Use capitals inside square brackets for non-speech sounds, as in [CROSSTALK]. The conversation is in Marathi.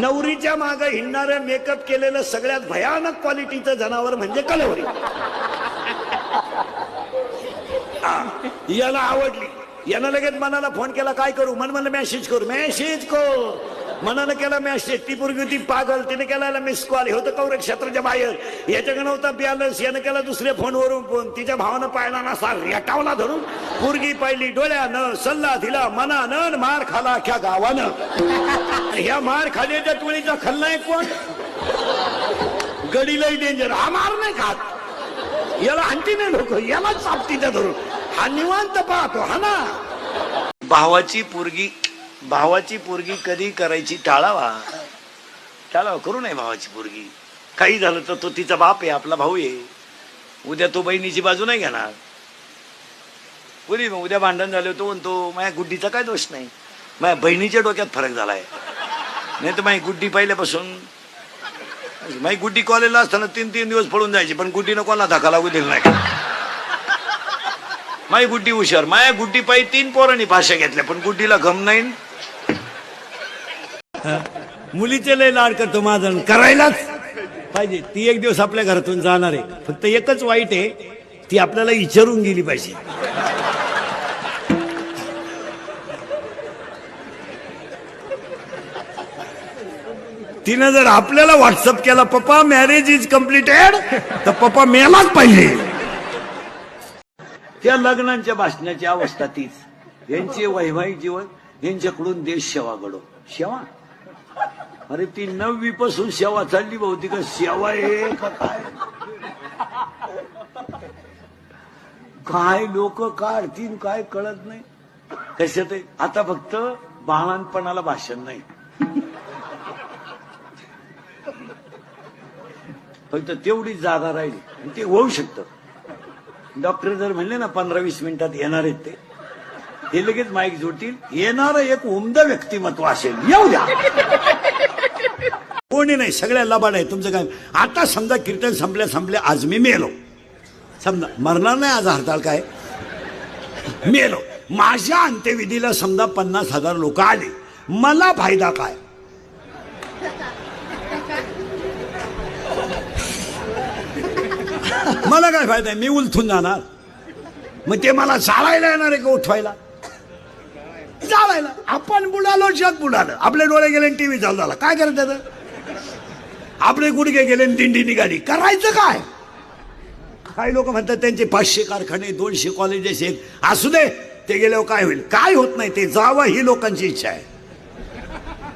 नवरीच्या मागे हिंडणाऱ्या मेकअप केलेलं सगळ्यात भयानक क्वालिटीचं जनावर म्हणजे कलवरी. याला आवडली. यानं लगेच मनाला फोन केला काय करू? मन म्हणलं मेसेज करू. मेसेज कर. मनानं केला मी ती पोरगी होती पागल. तिने केला मिस कॉल हे होतं कौरक क्षेत्राच्या बाहेर. याच्याकडे नव्हता बॅलन्स यानं केला दुसऱ्या फोनवरून फोन तिच्या भावानं पाहिला नसा रेटावला धरून. पोरगी पाहिली डोळ्यानं सल्ला दिला मनानं मार खाला अख्या गावानं. [LAUGHS] ह्या मार खाण्याच्या टोळीचा खल्लाय कोण? गडीलाही डेंजर हा मार नाही खात. याला आणखी नाही लोक याला चापतीच्या धरून. हा निवांत पाहतो. हा ना. भावाची पोरगी भावाची पोरगी कधी करायची टाळावा. टाळावा करू नये भावाची पोरगी. काही झालं तर तो तिचा बाप आहे आपला भाऊ आहे. उद्या तो बहिणीची बाजू नाही घेणार. बोली मग उद्या भांडण झालं तो म्हणतो माझ्या गुड्डीचा काय दोष नाही? माझ्या बहिणीच्या डोक्यात फरक झालाय. नाही तर माझी गुड्डी पहिल्यापासून. माझी गुड्डी कॉलेजला असताना तीन तीन दिवस पळून जायची पण गुड्डीनं कोणाला धक्का लागू दिला नाही. माझी गुड्डी हुशार. माझ्या गुड्डी पायी तीन पोरांनी भाषा घेतल्या पण गुड्डीला गम नाही. [LAUGHS] मुलीचे लय लाड करतो माझं करायलाच. पाहिजे ती एक दिवस आपल्या घरातून जाणार आहे. फक्त एकच वाईट आहे ती आपल्याला विचारून गेली पाहिजे. तिनं जर आपल्याला व्हॉट्सअप केला पप्पा मॅरेज इज कम्प्लिटेड तर पप्पा मेलाच पाहिजे. त्या लग्नांच्या भाषणाची अवस्था तीच. यांचे वैवाहिक जीवन यांच्याकडून देश सेवा घडो. सेवा? अरे ती नववी पासून सेवा चालली बहुतेक सेवा आहे का काय? काय लोक काढतील काय कळत नाही. कशात ते आता फक्त बाळांपणाला भाषण नाही. फक्त तेवढी जागा राहिली ते होऊ शकतं. डॉक्टर जर म्हणले ना पंधरा वीस मिनिटात येणार आहेत ते हे लगेच माईक जोडतील. येणार एक उमदा व्यक्तिमत्व असेल. येऊ द्या. नाही सगळ्या लबाड आहे तुमचं काय? आता समजा कीर्तन संपल्या संपल्या आज मी मेलो. समजा मरणार नाही आज हरताळ काय? मेलो. माझ्या अंत्यविधीला समजा पन्नास हजार लोक आले. मला फायदा काय? मला काय फायदा आहे? मी उलथून जाणार. मग ते मला चालायला येणार आहे का उठवायला? चालायला. आपण बुडालो जग बुडालं. आपले डोळे गेले टीव्ही चालू झाला. काय करत त्याचं आपले गुडघे गेले आणि दिंडी निघाली. करायचं काय? काही लोक म्हणतात त्यांचे पाचशे कारखाने दोनशे कॉलेजेस आहेत. असू दे ते गेल्यावर काय होईल? काय होत नाही ते जावं ही लोकांची इच्छा आहे.